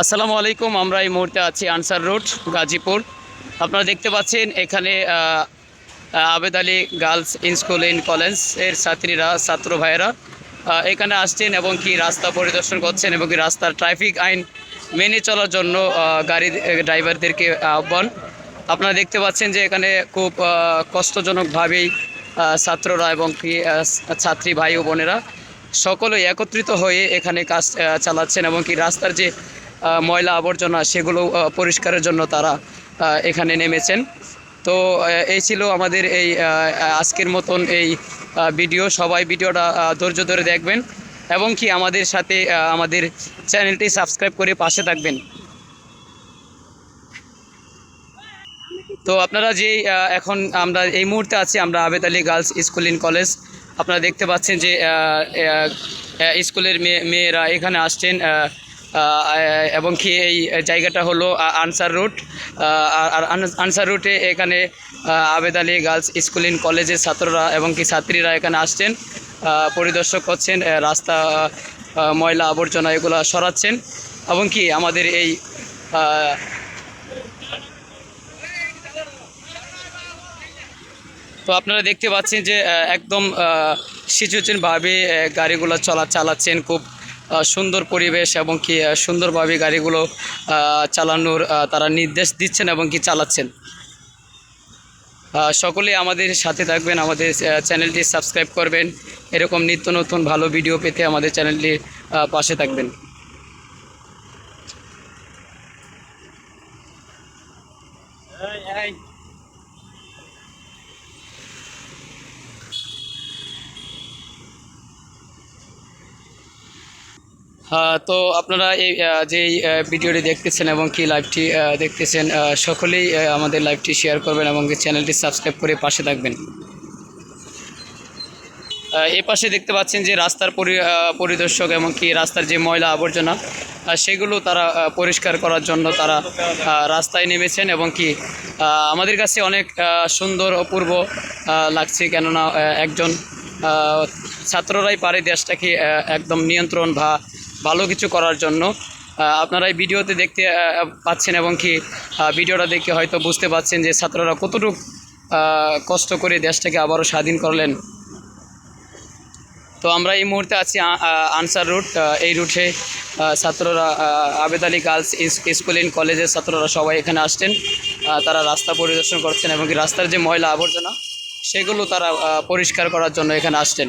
আসসালামু আলাইকুম, আমরা এই মুহূর্তে আছি আনসার রোড, গাজীপুর। আপনারা দেখতে পাচ্ছেন, এখানে Abed Ali girls in school in কলেজের ছাত্রীরা, ছাত্র ভাইয়েরা এখানে আসছেন এবং কি রাস্তা পরিদর্শন করছেন এবং কি রাস্তার ট্রাফিক আইন মেনে চলার জন্য গাড়ি ড্রাইভারদেরকে আহ্বান। আপনারা দেখতে পাচ্ছেন যে এখানে খুব কষ্টজনকভাবেই ছাত্ররা এবং কি ছাত্রী ভাই ও বোনেরা সকলে একত্রিত হয়ে এখানে কাজ চালাচ্ছেন এবং কি রাস্তার যে ময়লা আবর্জনা সেগুলো পরিষ্কারের জন্য তারা এখানে নেমেছেন। তো এই ছিল আমাদের এই আজকের মতন এই ভিডিও। সবাই ভিডিওটা ধৈর্য ধরে দেখবেন এবং কি আমাদের সাথে আমাদের চ্যানেলটি সাবস্ক্রাইব করে পাশে থাকবেন। তো, আপনারা যে এখন আমরা এই মুহূর্তে আছি, আমরা Abed Ali girls school in college. আপনারা দেখতে পাচ্ছেন যে স্কুলের মেয়ে, মেয়েরা এখানে আসছেন এবং কি এই জায়গাটা হলো আনসার রুট। আর আনসার রুটে এখানে Abed Ali girls school in কলেজের ছাত্ররা এবং কি ছাত্রীরা এখানে আসছেন পরিদর্শক করছেন রাস্তা ময়লা আবর্জনা এগুলো সরাচ্ছেন। এবং কি আমাদের এই তো আপনারা দেখতে পাচ্ছেন যে একদম সিচুয়েশনভাবে গাড়িগুলো চলা চালাচ্ছেন খুব সুন্দর পরিবেশ এবং কি সুন্দরভাবে গাড়িগুলো চালানোর তারা নির্দেশ দিচ্ছেন এবং কি চালাচ্ছেন। সকলে আমাদের সাথে থাকবেন, আমাদের চ্যানেলটি সাবস্ক্রাইব করবেন। এরকম নিত্য নতুন ভালো ভিডিও পেতে আমাদের চ্যানেলটির পাশে থাকবেন। তো আপনারা এই যে ভিডিওটি দেখতেছেন এবং কি লাইভটি দেখতেছেন সকলেই আমাদের লাইভটি শেয়ার করবেন এবং চ্যানেলটি সাবস্ক্রাইব করে পাশে থাকবেন। এ পাশে দেখতে পাচ্ছেন যে রাস্তার পরি পরিদর্শক এবং কি রাস্তার যে ময়লা আবর্জনা সেগুলো তারা পরিষ্কার করার জন্য তারা রাস্তায় নেমেছেন এবং কি আমাদের কাছে অনেক সুন্দর, অপূর্ব লাগছে কেননা একজন ছাত্ররাই পারে দেশটাকে একদম নিয়ন্ত্রণ বা ভালো কিছু করার জন্য। আপনারা এই ভিডিওতে দেখতে পাচ্ছেন এবং কি ভিডিওটা দেখে হয়তো বুঝতে পাচ্ছেন যে ছাত্ররা কতটুকু কষ্ট করে দেশটাকে আবারও স্বাধীন করলেন। তো আমরা এই মুহূর্তে আছি আনসার রুট এই রুটে ছাত্ররা Abed Ali girls school in কলেজের ছাত্ররা সবাই এখানে আসছেন। তারা রাস্তা পরিদর্শন করছেন এবং রাস্তার যে ময়লা আবর্জনা, সেগুলো তারা পরিষ্কার করার জন্য এখানে আসছেন।